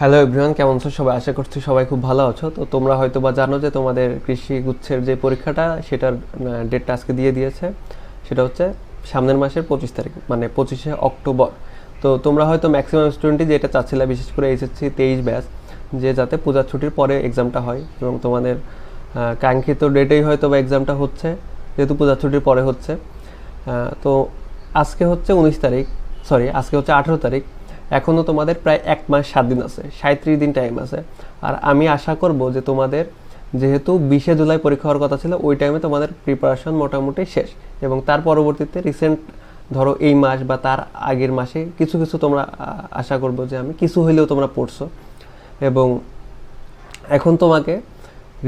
Hello everyone কেমন আছো? সবাই আশা করছি সবাই খুব ভালো আছো। তো তোমরা হয়তো বা জানো যে তোমাদের কৃষি গুচ্ছের যে পরীক্ষাটা, সেটার ডেটটা আজকে দিয়ে দিয়েছে। সেটা হচ্ছে সামনের মাসের পঁচিশ তারিখ মানে পঁচিশে অক্টোবর। তো তোমরা হয়তো ম্যাক্সিমাম স্টুডেন্টই যেটা চাচ্ছিলে, বিশেষ করে এসএসসি তেইশ ব্যাচ যে যাতে পূজার ছুটির পরে এক্সামটা হয়। এবং তোমাদের কাঙ্ক্ষিত ডেটেই হয়তো বা এক্সামটা হচ্ছে, যেহেতু পূজার ছুটির পরে হচ্ছে। তো আজকে হচ্ছে উনিশ তারিখ সরি আজকে হচ্ছে আঠেরো তারিখ। এখনও তোমাদের প্রায় এক মাস, সাত দিন আছে, সাঁত্রিশ দিন টাইম আছে। আর আমি আশা করব যে তোমাদের যেহেতু বিশে জুলাই পরীক্ষা হওয়ার কথা ছিল, ওই টাইমে তোমাদের প্রিপারেশন মোটামুটি শেষ। এবং তার পরবর্তীতে রিসেন্ট ধরো এই মাস বা তার আগের মাসে কিছু কিছু তোমরা আশা করব যে আমি কিছু হইলেও তোমরা পড়ছো। এবং এখন তোমাকে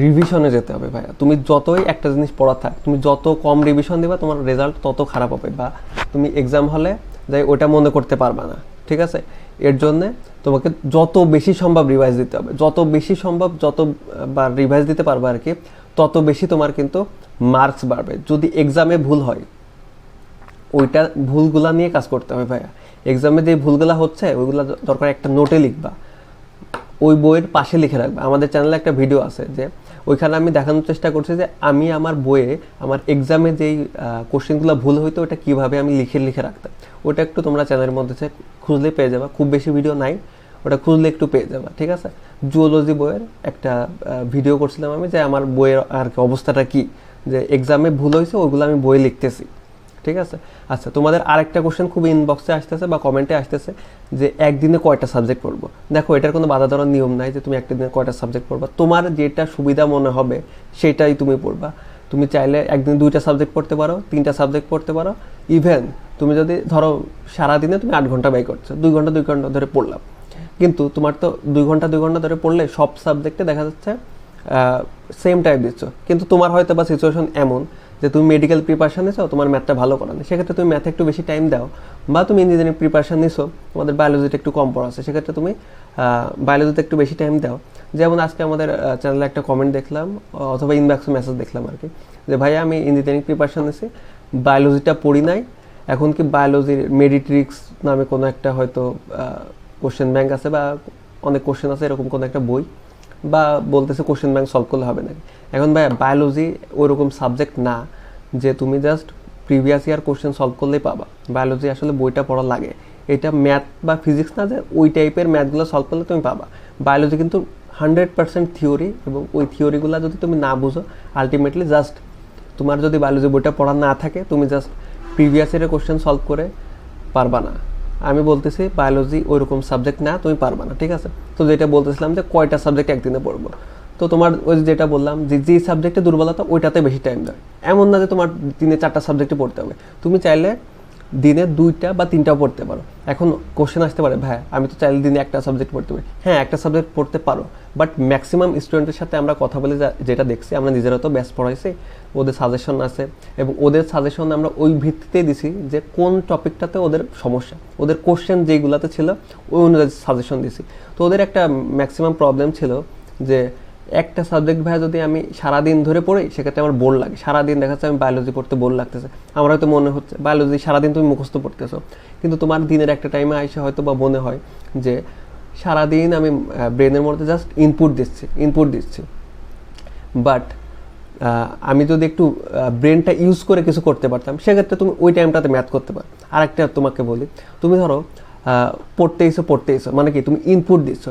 রিভিশনে যেতে হবে ভাইয়া। তুমি যতই একটা জিনিস পড়া থাক, তুমি যত কম রিভিশন দিবা, তোমার রেজাল্ট তত খারাপ হবে বা তুমি এক্সাম হলে যাই ওটা মনে করতে পারবা না। ঠিক আছে? এর জন্যে তোমাকে যত বেশি সম্ভব রিভাইজ দিতে হবে। যত বেশি সম্ভব যত আহ, বা রিভাইজ দিতে পারবে আর কি তত বেশি তোমার কিন্তু মার্কস বাড়বে। যদি এক্সামে ভুল হয় ওইটা ভুলগুলা নিয়ে কাজ করতে হবে ভাইয়া। এক্সামে যে ভুলগুলা হচ্ছে ওইগুলা দরকার একটা নোটে লিখবা। ওই বইয়ের পাশে লিখে রাখবে। আমাদের চ্যানেলে একটা ভিডিও আছে যে ওইখানে আমি দেখানোর চেষ্টা করছি যে আমি আমার বইয়ে, আমার এক্সামে যেই কোশ্চেনগুলো ভুল হইতো, ওটা কীভাবে আমি লিখে লিখে রাখতাম। ওটা একটু তোমরা চ্যানেলের মধ্যে খুঁজলে পেয়ে যাবা। খুব বেশি ভিডিও নাই, ওটা খুঁজলে একটু পেয়ে যাবা, ঠিক আছে? জুওলজি বইয়ের একটা ভিডিও করছিলাম আমি যে আমার বইয়ের আর কি অবস্থাটা কী? যে এক্সামে ভুল হয়েছে, ওইগুলো আমি বই লিখতেছি। ঠিক আছে? আচ্ছা তোমাদের আরেকটা কোশ্চেন খুব ইনবক্সে আসতেছে বা কমেন্টে আসতেছে যে একদিনে কয়টা সাবজেক্ট পড়ব? দেখো, এটার কোনো বাধা ধরার নিয়ম নাই যে তুমি একটা দিনে কয়টা সাবজেক্ট পড়বা। তোমার যেটা সুবিধা মনে হবে সেটাই তুমি পড়বা। তুমি চাইলে একদিন দুইটা সাবজেক্ট পড়তে পারো, তিনটা সাবজেক্ট পড়তে পারো। ইভেন তুমি যদি ধরো সারাদিনে তুমি আট ঘণ্টা ব্যয় করছ, দুই ঘণ্টা দুই ঘণ্টা ধরে পড়লাম। কিন্তু তোমার তো দুই ঘণ্টা দুই ঘণ্টা ধরে পড়লে সব সাবজেক্টে দেখা যাচ্ছে সেম টাইপ দিচ্ছ। কিন্তু তোমার হয়তো বা সিচুয়েশন এমন যে তুমি মেডিকেল প্রিপারেশন নিছো, তোমার ম্যাথটা ভালো করা নেই। সেক্ষেত্রে তুমি ম্যাথে একটু বেশি টাইম দাও বা তুমি ইঞ্জিনিয়ারিং প্রিপারেশন নিছো, তোমাদের বায়োলজিটা একটু কম পড়া আছে। সেক্ষেত্রে তুমি বায়োলজিতে একটু বেশি টাইম দাও। যেমন আজকে আমাদের চ্যানেলে একটা কমেন্ট দেখলাম অথবা ইনবক্সে মেসেজ দেখলাম আর কি যে ভাইয়া আমি ইঞ্জিনিয়ারিং প্রিপারেশন নিছি বায়োলজিটা পড়ি নাই, এখন কি বায়োলজির মেডিট্রিক্স নামে কোনো একটা হয়তো কোশ্চেন ব্যাংক আছে বা অনেক কোশ্চেন আছে, এরকম কোনো একটা বই। বা বলতেছে কোশ্চেন ব্যাংক সলভ করলে হবে নাকি? এখন ভাই বায়োলজি ওরকম সাবজেক্ট না, যে তুমি just previous year question solve করলেই পাবা। বায়োলজি আসলে বইটা পড়া লাগে। এটা ম্যাথ বা ফিজিক্স না যে ওই টাইপের ম্যাথগুলো সলভ করলে তুমি পাবা। বায়োলজি কিন্তু হান্ড্রেড পার্সেন্ট থিওরি এবং ওই থিওরিগুলো যদি তুমি না বুঝো আলটিমেটলি জাস্ট তোমার যদি বায়োলজি বইটা পড়া না থাকে, তুমি জাস্ট প্রিভিয়াস ইয়ারের কোশ্চেন সলভ করে পারবা না। আমি বলতেছি বায়োলজি ওইরকম সাবজেক্ট না, তুমি পারবা না, ঠিক আছে? তো যেটা বলতেছিলাম যে কয়টা সাবজেক্ট একদিনে পড়ব? তো তোমার ওই যেটা বললাম যে যে সাবজেক্টে দুর্বলতা, ওইটাতে বেশি টাইম দেয়। এমন না যে তোমার দিনে চারটা সাবজেক্টে পড়তে হবে। তুমি চাইলে দিনে দুইটা বা তিনটাও পড়তে পারো। এখন কোশ্চেন আসতে পারে, ভাই, আমি তো চাইলে দিনে একটা সাবজেক্ট পড়তে পারি। হ্যাঁ একটা সাবজেক্ট পড়তে পারো বাট ম্যাক্সিমাম স্টুডেন্টের সাথে আমরা কথা বলে যেটা দেখছি, আমরা নিজেরা তো ব্যাস পড়াইছি, ওদের সাজেশন আছে, এবং ওদের সাজেশন আমরা ওই ভিত্তিতেই দিছি যে কোন টপিকটাতে ওদের সমস্যা, ওদের কোশ্চেন যেগুলাতে ছিল, ওই অনুযায়ী সাজেশন দিছি। তো ওদের একটা ম্যাক্সিমাম প্রবলেম ছিল যে একটা সাবজেক্ট ভাই যদি আমি সারাদিন ধরে পড়ি, সেক্ষেত্রে আমার বোর লাগে। সারাদিন দেখা যাচ্ছে আমি বায়োলজি পড়তে বোর লাগতেছে। আমার হয়তো মনে হচ্ছে বায়োলজি সারাদিন তুমি মুখস্থ পড়তেছো। কিন্তু তোমার দিনের একটা টাইমে আইসে হয়তো বা মনে হয় যে, সারাদিন আমি ব্রেনের মধ্যে জাস্ট ইনপুট দিচ্ছি ইনপুট দিচ্ছি। বাট আমি যদি একটু ব্রেনটা ইউজ করে কিছু করতে পারতাম, সেক্ষেত্রে তুমি ওই টাইমটাতে ম্যাথ করতে পারো। আরেকটা তোমাকে বলি, তুমি ধরো পড়তে এসো পড়তে এসো মানে কি? তুমি ইনপুট দিচ্ছ।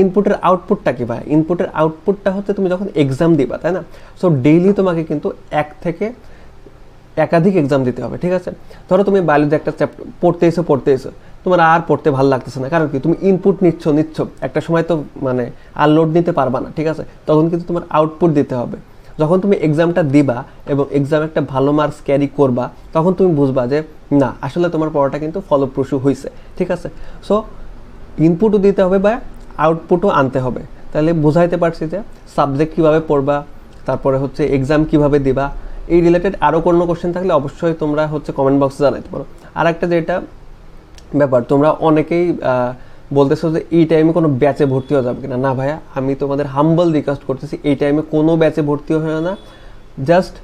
ইনপুটের আউটপুটটা কি ভাই? ইনপুটের আউটপুটটা হচ্ছে তুমি যখন এক্সাম দিবা, তাই না? সো ডেইলি তোমাকে কিন্তু এক থেকে একাধিক এক্সাম দিতে হবে, ঠিক আছে? ধরো তুমি বায়োলজি একটা চ্যাপ্টার পড়তে এসো পড়তে এসো। তোমার আর পড়তে ভালো লাগতেছে না। কারণ কি? তুমি ইনপুট নিচ্ছ নিচ্ছ। একটা সময় তো মানে আর লোড নিতে পারবা না, ঠিক আছে? তখন কিন্তু তোমার আউটপুট দিতে হবে। যখন তুমি এক্সামটা দিবা এবং এক্সাম একটা ভালো মার্কস ক্যারি করবা, তখন তুমি বুঝবা যে, না, আসলে তোমার পড়াটা কিন্তু ফলপ্রসূ হয়েছে ঠিক আছে? সো ইনপুটও দিতে হবে বা আউটপুটও আনতে হবে। তাহলে বোঝাইতে পারছি যে সাবজেক্ট কীভাবে পড়বা, তারপরে হচ্ছে এক্সাম কীভাবে দিবা, এই রিলেটেড আরও কোনো কোশ্চেন থাকলে অবশ্যই তোমরা হচ্ছে কমেন্ট বক্সে জানাতে পারো। আর একটা যেটা ব্যাপার, তোমরা অনেকেই বলতেছো যে এই টাইমে কোনো ব্যাচে ভর্তি হওয়া যাবে কিনা। না ভাইয়া, আমি তোমাদের হাম্বল রিকোয়েস্ট করতেছি, এই টাইমে কোনো ব্যাচে ভর্তি হয় না just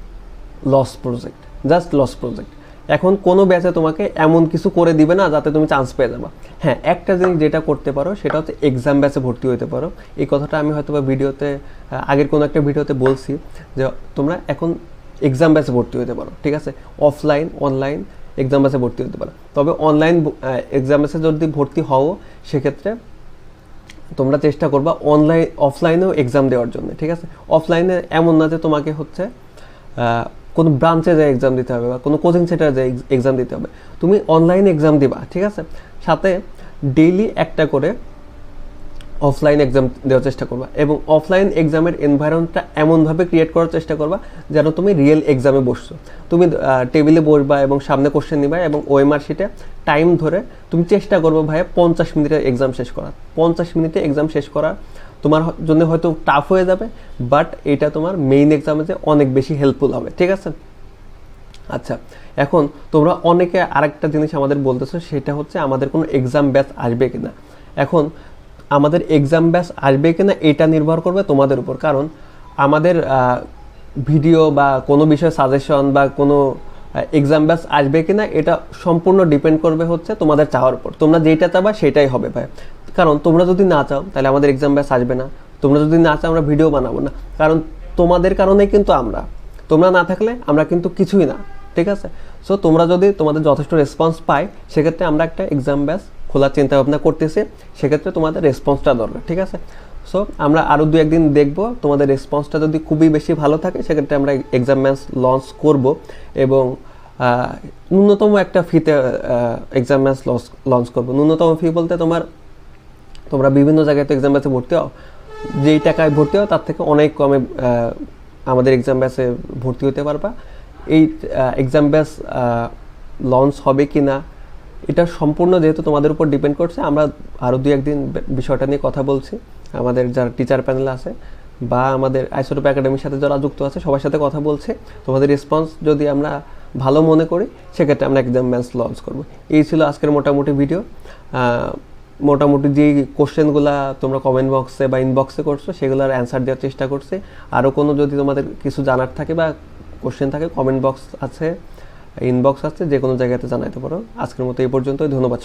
loss project just loss project এখন কোনো ব্যাচে তোমাকে এমন কিছু করে দিবে না যাতে তুমি চান্স পেয়ে যাবা। হ্যাঁ একটা জিনিস যেটা করতে পারো সেটা হচ্ছে এক্সাম ব্যাচে ভর্তি হতে পারো। এই কথাটা আমি হয়তো বা ভিডিওতে আগের কোনো একটা ভিডিওতে বলছি যে তোমরা এখন এক্সাম ব্যাচে ভর্তি হতে পারো, ঠিক আছে? অফলাইন অনলাইন এক্সাম ব্যাচে ভর্তি হতে পারো। তবে অনলাইন এক্সাম ব্যাচে যদি ভর্তি হও, সেক্ষেত্রে তোমরা চেষ্টা করবা অনলাইন অফলাইনেও এক্সাম দেওয়ার জন্য, ঠিক আছে? অফলাইনে এমন না যে তোমাকে হচ্ছে কোনো ব্রাঞ্চে যায় এক্সাম দিতে হবে বা কোনো কোচিং সেন্টারে যায় এক্সাম দিতে হবে, তুমি অনলাইন এক্সাম দিবা, ঠিক আছে? সাথে ডেইলি একটা করে অফলাইন এক্সাম দেওয়ার চেষ্টা করবা এবং অফলাইন এক্সামের এনভায়রনমেন্টটা এমনভাবে ক্রিয়েট করার চেষ্টা করবা যেন তুমি রিয়েল এক্সামে বসছো। তুমি টেবিলে বসবা এবং সামনে কোশ্চেন নিবা এবং ওএমআর শিটে টাইম ধরে তুমি চেষ্টা করবে ভাইয়া পঞ্চাশ মিনিটে এক্সাম শেষ করা পঞ্চাশ মিনিটে এক্সাম শেষ করা তোমার জন্য হয়তো টাফ হয়ে যাবে বাট এটা তোমার মেইন এক্সামে যে অনেক বেশি হেল্পফুল হবে, ঠিক আছে? আচ্ছা এখন তোমরা অনেকে আরেকটা জিনিস আমাদের বলতেছো, সেটা হচ্ছে আমাদের কোনো এক্সাম ব্যাচ আসবে কিনা। এখন আমাদের এক্সাম ব্যাচ আসবে কিনা এটা নির্ভর করবে তোমাদের উপর, কারণ আমাদের ভিডিও বা কোনো বিষয়ে সাজেশন বা কোনো এক্সাম ব্যাচ আসবে কিনা এটা সম্পূর্ণ ডিপেন্ড করবে হচ্ছে তোমাদের চাওয়ার উপর। তোমরা যেটা চাবা সেটাই হবে ভাই। কারণ তোমরা যদি না চাও, তাহলে আমাদের এক্সাম ব্যাস আসবে না। তোমরা যদি না চাও, আমরা ভিডিও বানাবো না। কারণ তোমাদের কারণেই কিন্তু আমরা। তোমরা না থাকলে আমরা কিন্তু কিছুই না, ঠিক আছে? সো তোমরা যদি তোমাদের যথেষ্ট রেসপন্স পাই সেক্ষেত্রে আমরা একটা এক্সাম ব্যাস খোলার চিন্তা ভাবনা করতেছি। সেক্ষেত্রে তোমাদের রেসপন্সটা দরকার, ঠিক আছে? সো আমরা আরও দু একদিন দেখব। তোমাদের রেসপন্সটা যদি খুবই বেশি ভালো থাকে, সেক্ষেত্রে আমরা এক্সাম ব্যাচ লঞ্চ করব এবং ন্যূনতম একটা ফিতে এক্সাম ব্যাচ লঞ্চ করব। ন্যূনতম ফি বলতে তোমার তোমরা বিভিন্ন জায়গায় তো এক্সাম ব্যাচে ভর্তি হও। যেই টাকায় ভর্তি হও, তার থেকে অনেক কমে আমাদের এক্সাম ব্যাচে ভর্তি হতে পারবা। এই এক্সাম ব্যাচ লঞ্চ হবে কি না এটা সম্পূর্ণ যেহেতু তোমাদের উপর ডিপেন্ড করছে, আমরা আরও দু একদিন বিষয়টা নিয়ে কথা বলছি। আমাদের যারা টিচার প্যানেল আছে বা আমাদের আইসোটোপ একাডেমির সাথে যারা যুক্ত আছে, সবার সাথে কথা বলছে। তোমাদের রেসপন্স যদি আমরা ভালো মনে করি, সেক্ষেত্রে আমরা এক্সাম ব্যাচ লঞ্চ করব। এই ছিল আজকের মোটামুটি ভিডিও মোটামুটি যে কোশ্চেনগুলো তোমরা কমেন্ট বক্সে বা ইনবক্সে করছ, সেগুলোর অ্যান্সার দেওয়ার চেষ্টা করছি। আরও কোনো যদি তোমাদের কিছু জানার থাকে বা কোশ্চেন থাকে কমেন্ট বক্স আছে ইনবক্স আছে যে কোনো জায়গাতে জানাইতে পারো। আজকের মতো এই পর্যন্তই, ধন্যবাদ